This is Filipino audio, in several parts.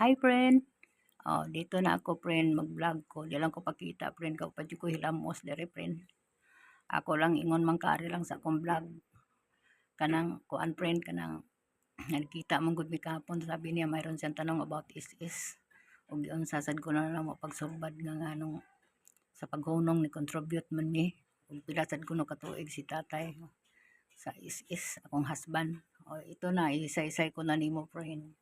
Hi friend. Oh, dito na ako friend mag-vlog ko. Di lang ko pakita friend kag pa ko hilamos dire friend. Ako lang ingon man kari lang sa akong vlog. Kanang kuan friend kanang nakita mong gud mi kahapon sabi niya mayroon siyang tanong about is-is. Ug yun sasad ko na lang mo pagsurbad nga nganong sa paghunong ni contribute man ni ug pila sad kuno katuig si tatay sa is-is akong husband. O ito na isa-isay ko na nimo friend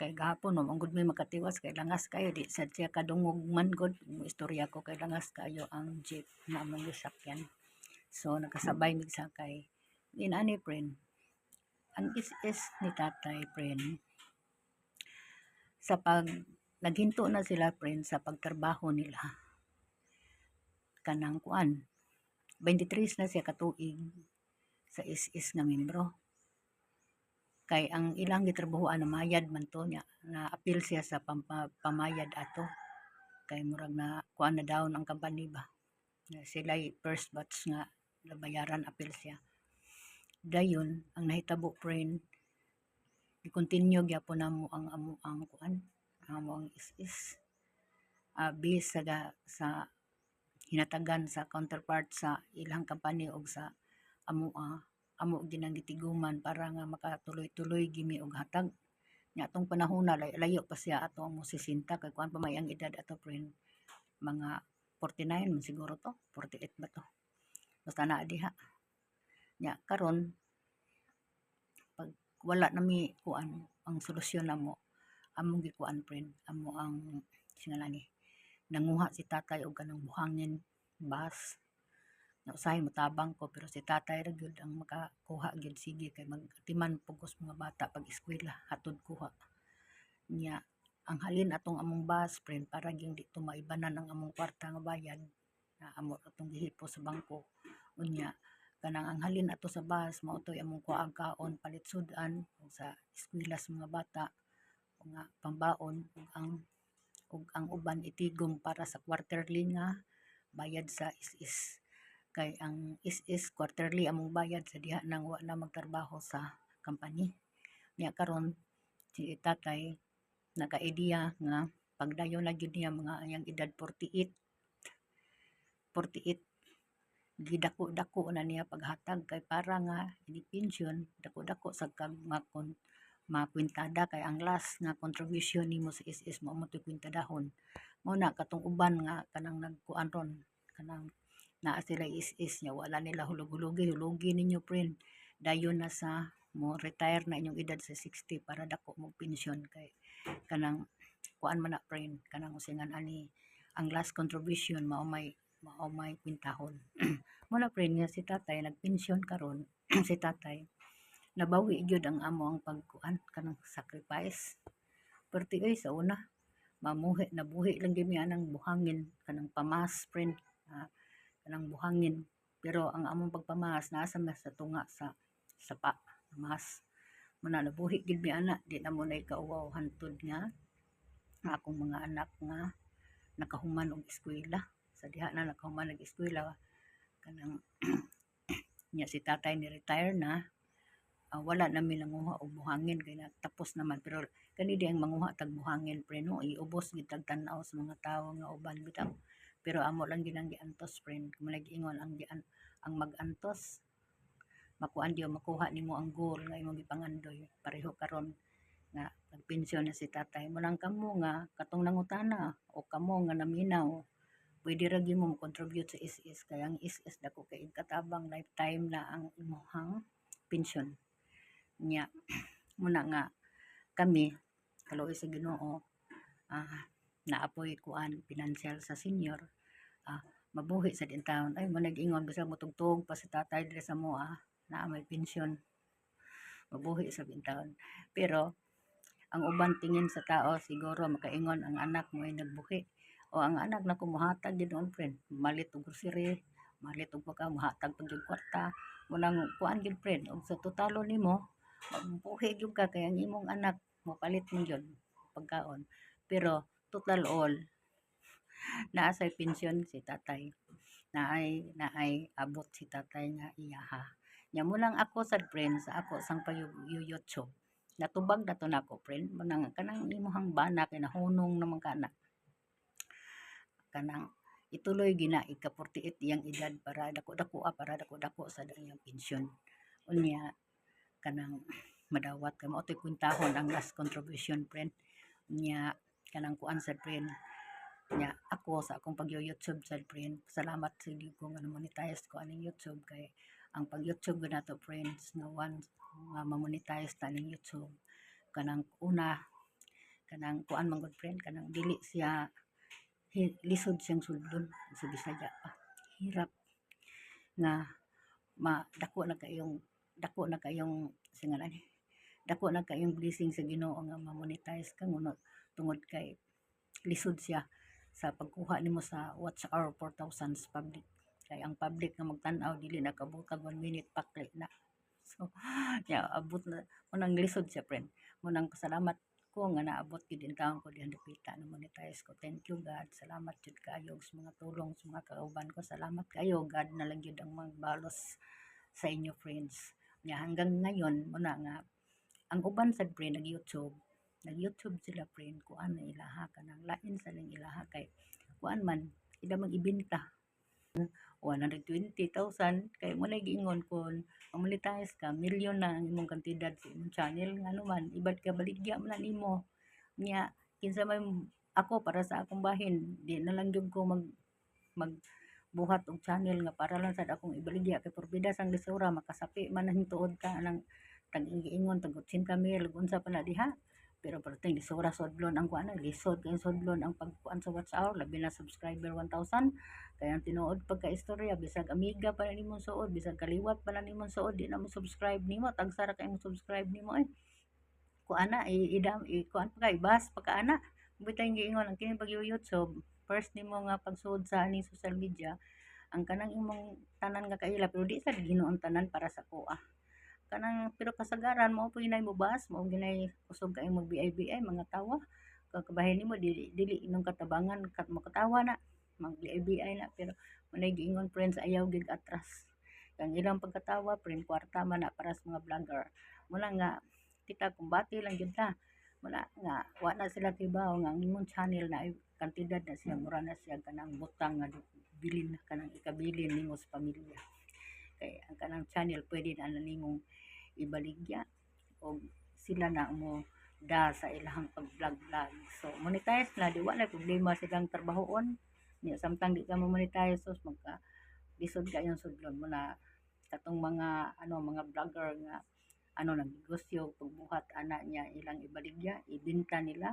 kay gahapon no manggod may makatiwas kay langas kayo di sad siya kadungog man gud istorya ko kay langas kayo ang jeep na among gisakyan so nakasabay mig sakay din ani friend? Ang is-is ni tatay friend sa pag naghinto na sila friend sa pagtrabaho nila. Kanang kuan 23 na siya katuig sa is-is nga membro kay ang ilang gitrabahoan na mayad man to niya na appeal siya sa pamayad ato. Kay murag na kuan na down ang company ba? Sila first batch nga nabayaran appeal siya. Dayon ang nahitabo friend i-continue gyapon namo ang amo ang kuan amo ang is-is. Uh, based sa, sa hinatagan sa counterpart sa ilang company og sa amo ah, amo ginang gitiguman para nga makatuloy-tuloy gimi og hatag. Nya atong panahon na lay- layo pa siya ato mo 60 kay kuan pa may ang edad ato friend mga 49 man siguro to 48 ba to. Basta na diha. Nya karon pag wala na mi kuan ang solusyon namo among gikuan friend amo ang sinala nanguha si tatay og kanang buhangin na usahay motabang ko pero si tatay ra gyud ang makakuha gyud sige kay magtiman pugos mga bata pag eskwela hatod kuha. Niya ang halin atong among bus friend para gyud di to maibanan ang among kwarta nga bayad. Na amo atong gihipo sa bangko. Unya kanang ang halin ato sa bus mao toy among kuang kaon palit sudan ug sa eskwela sa mga bata nga pambaon ug ang ug ang uban itigom para sa quarterly nga bayad sa is-is kay ang is-is quarterly among bayad sa diha nang wa na magtrabaho sa company. Niya karon si tatay naka-idea nga pagdayon na gyud niya mga ayang edad 48 48 gidako-dako na niya paghatag. Kay para nga ini pension dako-dako sa kag makon makwintada kay ang last nga contribution nimo sa is-is mo mo kwintadahon mo na katong uban nga kanang nagkuan ron kanang naa sila is-is niya wala nila hulog-hulogi hulogi ninyo friend. Dayon na sa mo retire na inyong edad sa 60 para dako mo pension kay kanang kuan man na friend kanang usingan ani ang last contribution mao may mao may kwintahon. Mo na friend nga si tatay nagpensyon karon si tatay nabawi gyud ang amo ang pagkuan kanang sacrifice. Perti ay sa una mamuhi nabuhi lang gyud anang buhangin kanang pamas friend. Ah, kanang buhangin. Pero ang among pagpamas nasa mas sa tunga sa sapa mas muna nabuhi gid mi ana. Di na mo na ikauwaw hantod nga nga akong mga anak nga nakahuman og eskwela. Sa diha na nakahuman og eskwela kanang niya si tatay ni retire na ah, wala na mi nanguha og buhangin kay natapos naman. Pero kani di ang manguha tag buhangin pre no? Iubos gid tan-aw sa mga tawo nga uban bitaw pero amo lang ginang giantos friend. Kung ingon ang ang magantos makuan diyo makuha nimo ang goal nga imong gipangandoy. Pareho karon nga nagpensyon na si tatay. Mo lang kamo nga katong nangutana o kamo nga naminaw pwede ra gyud mo contribute sa is-is. Kaya ang is-is dako kay katabang lifetime na ang imong pension nya muna nga kami kaluoy sa Ginoo ah naapoy kuan financial sa senior ah mabuhi sa din taon. Ay mo nag-ingon bisag motugtog pa sa tatay diri sa mo ah na may pension mabuhi sa bintaon pero ang uban tingin sa tao siguro makaingon ang anak mo ay nagbuhi. O ang anak na kumuhatag din on friend malit og grocery malit og pagka mahatag pag yung kwarta. Munang kuan gid friend og sa totalo nimo mabuhi gyud ka kay ang imong anak mapalit mo yun pagkaon. Pero total all. Naa sa pensyon si tatay. Naay naay abot si tatay nga iyaha. Nya mo lang ako sad friend sa ako sang payu YouTube natubag na to nako friend. Manang kanang imuhang bana kay nahunong naman kana. Kanang ituloy gina ika 48 iyang edad para dako-dako ah, para dako-dako sa iyang pensyon. Unya kanang madawat kay mao kwintahon ang last contribution friend. Unya kanang kuan sa friend nya ako sa akong pag YouTube sa friend salamat sa hindi ko nga monetize ko aning YouTube kay ang pag YouTube na to friends nga once nga ma-monetize ta ning YouTube. Kanang una kanang kuan man good friend kanang dili siya lisod siyang suldon sa Bisaya pa. Hirap nga ma dako na kayong dako na kayong singalan dako na kayong blessing sa Ginoo nga ma-monetize ka nguno tungod kay lisod siya sa pagkuha nimo sa watch hour 4,000 sa public. Kay ang public nga magtan-aw dili na kabutag 1 minute pakli na. So ya abot na munang lisod siya friend. Munang salamat ko nga naabot gid in taon ko dihan dapita na monetize ko. Thank you God. Salamat jud kayo sa mga tulong sa mga kauban ko. Salamat kayo God na lang jud ang magbalos sa inyo friends. Nya hanggang ngayon muna nga ang uban sad friend nag YouTube nag YouTube sila friend kuan na ilaha kanang lain sa ning ilaha. Kay kuan man ila mag ibenta 120,000 kay mo na giingon kon monetize ka milyon na ang imong kantidad sa imong channel. Ngano man ibad ka baligya man nimo nya kinsa may ako para sa akong bahin di na lang gyud ko mag mag buhat og channel nga para lang sad akong ibaligya. Kay porbida sang lisura makasapi man ang tuod ka nang tag ingon tag 80 mil unsa pa na diha pero perting lisura sodlon ang kuan lisod kay sodlon ang pagkuan sa watch hour labi na subscriber 1000 kaya ang tinuod pagka istorya bisag amiga pa na nimong suod bisag kaliwat pa na nimong suod di na mo subscribe nimo tagsara kay mo subscribe nimo eh. Kuana idam kuan pa kay bas pagka ana bitay giingon ang kini pag YouTube first nimo nga pagsuod sa aning social media ang kanang imong tanan nga kaila pero di sa Ginoo tanan para sa kuha kanang pero kasagaran mo po ginay mo bas mo ginay kusog kay mo BIBI mga tawa. Kakabahin nimo dili dili inong katabangan kat makatawa na mag BIBI na pero manay giingon friends ayaw gig atras. Kang ilang pagkatawa friend kwarta man na para sa mga vlogger. Muna nga kita kumbati lang gyud ta muna nga wa na sila tibaw nga ang imong channel na kantidad na siya mura na siya kanang butang nga bilin na kanang ikabilin nimo sa pamilya kay ang kanang channel pwede na nimong ibaligya o sila na mo da sa ilahang pag-vlog-vlog. So, monetize na, di wala problema silang trabahoon. Niya, samtang di ka mo monetize, so, magka, lisod ka yung sudlon mo na katong mga, ano, mga vlogger nga, ano, nagnegosyo, pagbuhat, ana niya, ilang ibaligya, ibinta nila,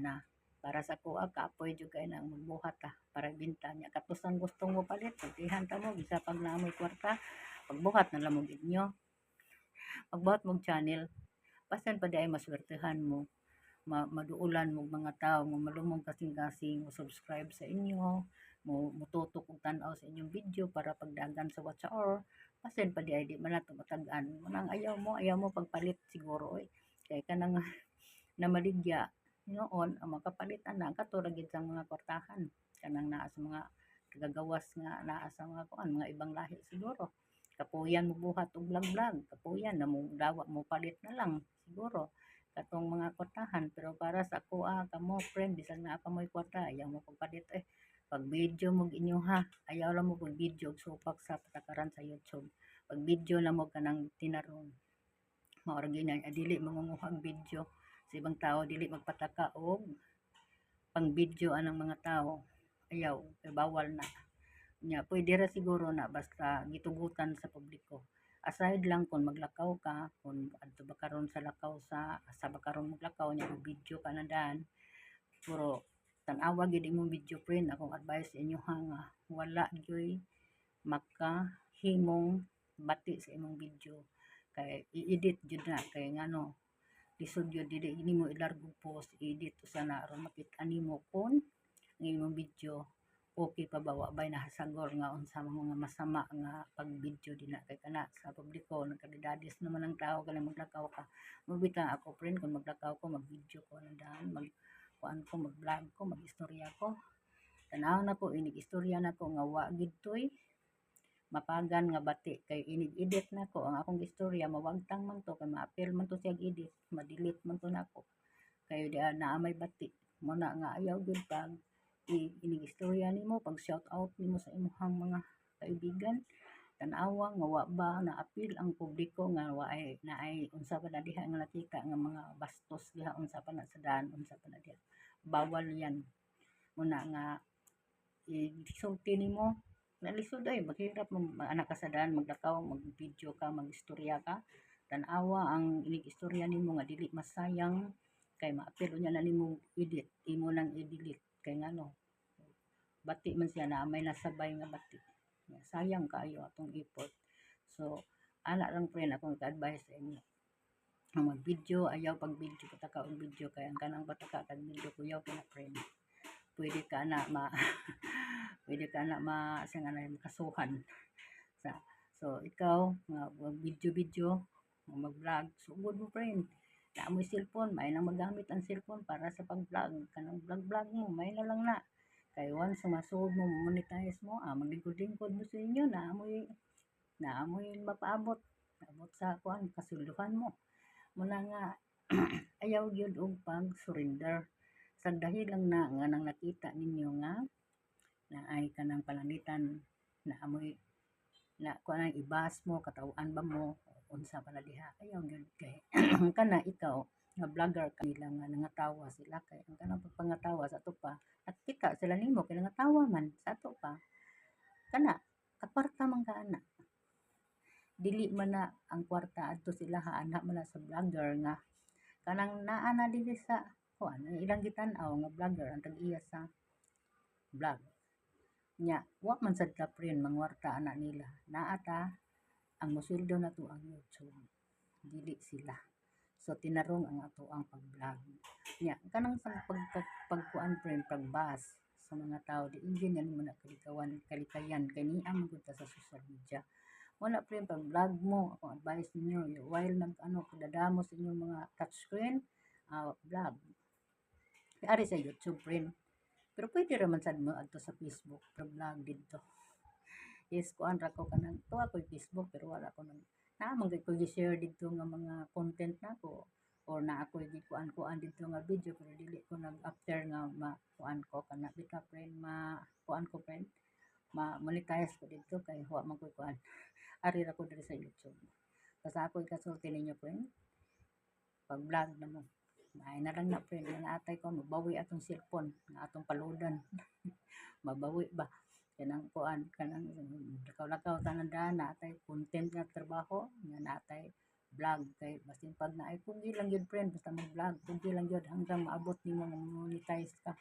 ana, para sa kuha, kaapoy jud kay nang magbuhat ta, para ibinta niya. Katos ang gustong mo palit, pagtihan mo, bisa pag naamoy kwarta, pagbuhat na lang mo inyo magbuhat mong channel. Pasan pa ay maswertehan mo ma maduulan mo mga tao mo malumong kasing-kasing mo subscribe sa inyo mo mututok og tan-aw sa inyong video para pagdagan sa watch hour. Pasen pa di ay di man nato matagan manang ayaw mo ayaw mo pagpalit siguro oy kay kanang na maligya noon ang makapalit ana katulad gid sa mga kwartahan kanang naa sa mga gagawas nga naa sa mga kuan mga ibang lahi siguro. Kapuyan mo buhat og vlog-vlog kapuyan na mo dawa mo palit na lang siguro katong mga kwartahan pero para sa ako ah kamo friend bisan na ka mo'y kwarta ayaw mo pagpalit eh pag video mo inyo ha ayaw lang mo pag video og supak sa patakaran sa YouTube. Pag video na mo kanang tinarong maura ginay adili mangunguha ang video sa ibang tao dili magpataka og pang video anang mga tao. Ayaw kay bawal na. Nya pwede ra siguro na basta gitugutan sa publiko. Aside lang kung maglakaw ka kung adto ba karon sa lakaw sa sa ba karon maglakaw nya video ka na dan puro tan-awa gid imong video friend akong advice inyo ha nga wala gyoy makahimong bati sa imong video. Kay i-edit jud na kay ngano lisod yun dili nimo ilargo post edit usa na aron makita nimo kun ang imong video okay pa ba wa bay nahasagor nga unsa mga masama nga pag-video din na kay kana sa publiko nagkadidadis naman ang tao kana maglakaw ka. Mabita ako friend kung maglakaw ko mag-video ko na daan mag kuan ko mag-vlog ko mag-istorya ko. Tanaw na ko inig istorya na ko nga wa gid toy mapagan nga bati kay inid-edit nako ang akong istorya mawagtang man to kay ma-appeal man to siya edit ma-delete man to nako. Kay di naa may bati mo na nga ayaw gyud pag i- inig istorya nimo pag shout out nimo sa imong mga kaibigan. Tanawa nga wa ba na appeal ang publiko nga wa ay naay unsa pa na diha nga nakita nga mga bastos diha unsa pa na sa daan unsa pa na diha. Bawal yan. Muna nga isulti nimo nalisod ay maghirap anak ka sa daan maglakaw mag-video ka mag-istorya ka. Tanawa ang inig istorya nimo nga dili masayang kay maapil unya na nimo edit imo nang i-delete. Kay ngano bati man siya na may nasabay nga bati. Sayang kaayo atong effort so ana lang friend akong ka-advise sa inyo. Ang mag-video ayaw pag video pataka og video kay ang kanang pataka kag video kuyaw kina friend pwede ka na ma pwede ka na ma sa nga makasuhan. Sa so ikaw mag video video mag vlog sugod mo friend. Na mo cellphone may nang magamit ang cellphone para sa pag-vlog. Kanang vlog vlog mo may na lang na. Kay once masud mo monetize mo. Ah maglingkod-lingkod mo sa inyo na amoy na amoy mapaabot. Abot sa kuan kasulduhan mo. Muna nga ayaw gyud og pag surrender sa dahil lang na nga nang nakita ninyo nga na ay kanang palanitan na amoy na kuan ang ibas mo katawan ba mo unsa pa na diha. Ayaw gyud kay kana ikaw nga vlogger ka nila nga nangatawa sila. Kay ang kanang pagpangatawa sa ato pa at kita sila nimo kay nangatawa man sa ato pa. Kana kakwarta man ka ana. Dili man na ang kwarta adto sila ha ana man sa vlogger nga. Kanang naa na dili sa kuan ang ilang gitan-aw nga vlogger ang tag-iya sa vlog. Nya wa man sad ka friend mangwarta ana nila. Naa ta ang mosuldo na to ang YouTube. Dili sila. So tinarong ang ato ang pag-vlog. Nya kanang sa pag, pag, pagkuan friend pagbas sa mga tao di ingin yan mo na kalikawan kalikayan. Kay ni ang gud ta sa social media. Wala friend pag vlog mo. Akong advice ninyo while nag ano kadadamo sa inyong mga touchscreen uh, vlog ari sa YouTube friend pero pwede raman sad mo adto sa Facebook pero vlog dito. Yes kuan ra ko kanang to ako Facebook pero wala ko nang naamang gid ko gi-share dito nga mga content nako or na ako gi kuan kuan dito nga video pero dili ko nag after nga ma kuan ko kana bita friend ma kuan ko friend ma monetize ko dito kay wa man ko kuan. Ari ra ko diri sa YouTube. Basta ako ikasulti ninyo friend pag vlog na mo ay na lang na friend nga naatay ko mabawi atong cellphone nga atong paludan. Mabawi ba? Kanang kuan kanang lakaw-lakaw tanan daan naatay content nga trabaho nga naatay vlog. Kay basin pag naay kugi lang yun friend basta mag vlog kugi lang yun hanggang maabot nimo nga monetize ka.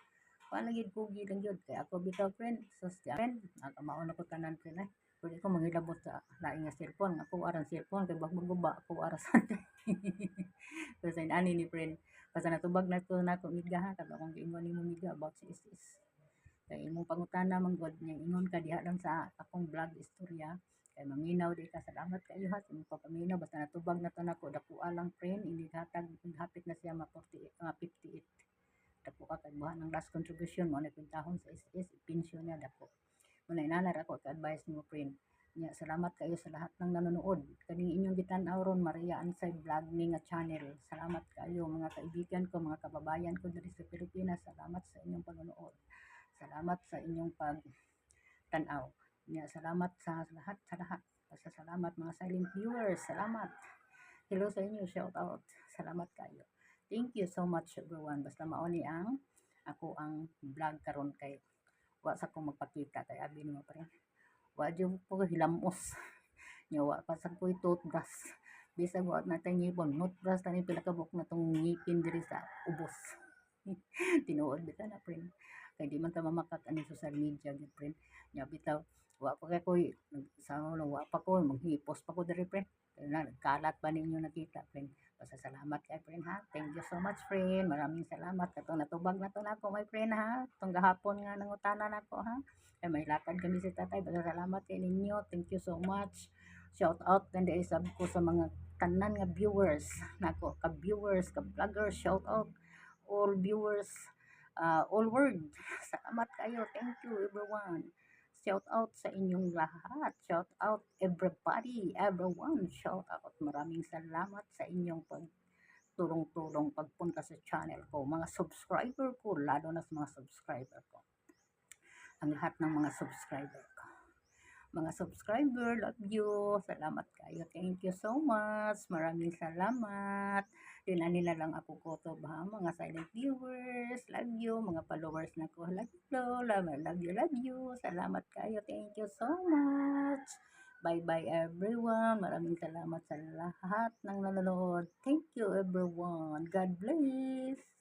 Paano gid kugi lang yun? Kay ako bitaw friend so friend mauna ko tanan friend ay pwede ko mangilabot sa laing cellphone. Ako aran cellphone kay bag maguba ako ara sa kasi ani ni friend basta natubag na to na ko miga ha? Kada kung giingon nimo miga about sa is kay imong pangutana man god nya ingon ka diha lang sa akong vlog istorya. Kay maminaw di ka salamat kayo ha? Sa imong papaminaw basta natubag na to nako dako lang friend. Ini hatag hapit na siya ma 48 mga 58 dako ka kay buhat ng last contribution mo na pintahon sa SS pension niya dako mo na inanar ako ka advice mo friend nya salamat kayo sa lahat ng nanonood. Kaning inyong gitan-aw Maria Ansay vlog ni channel. Salamat kayo mga kaibigan ko mga kababayan ko diri sa Pilipinas. Salamat sa inyong panonood. Salamat sa inyong pag tanaw salamat sa lahat sa lahat. Basta salamat mga silent viewers. Salamat. Hello sa inyo shout out salamat kayo. Thank you so much everyone. Basta mao ni ang ako ang vlog karon kay wa sa kong magpakita. Kay abi ni mo pa rin wa jud po hilamos. Nya wa pa sa ko'y toothbrush. Bisag wa na tay ngipon. Toothbrush tani pila ka buok na tong ngipin diri sa ubos. Tinuod bitaw na friend. Kay di man ta mamakat ani social media gyud friend. Nya bitaw wa pa kay koy sa ano wa pa ko manghipos pa ko diri friend. Kaya na kalat ba ninyo nakita friend basta salamat kay friend ha? Thank you so much friend. Maraming salamat. Katong natubag na to nako my friend ha? Tong gahapon nga nangutana nako ha? Kay may lakad kami si tatay. Basta salamat kay ninyo. Thank you so much. Shout out and isab ko sa mga tanan nga viewers nako ka viewers ka vloggers shout out all viewers uh, all world. Salamat kayo. Thank you everyone Shout out sa inyong lahat. Shout out everybody, everyone. Shout out. Maraming salamat sa inyong pag tulong-tulong pagpunta sa channel ko. Mga subscriber ko, lalo na sa mga subscriber ko. Ang lahat ng mga subscriber ko. Mga subscriber, love you. Salamat kayo. Thank you so much. Maraming salamat. Dinali na lang ako ko to ba? Mga silent viewers, love you. Mga followers na ko, love you, love, love you, love you. Salamat kayo. Thank you so much. Bye-bye everyone. Maraming salamat sa lahat ng nanonood. Thank you everyone. God bless.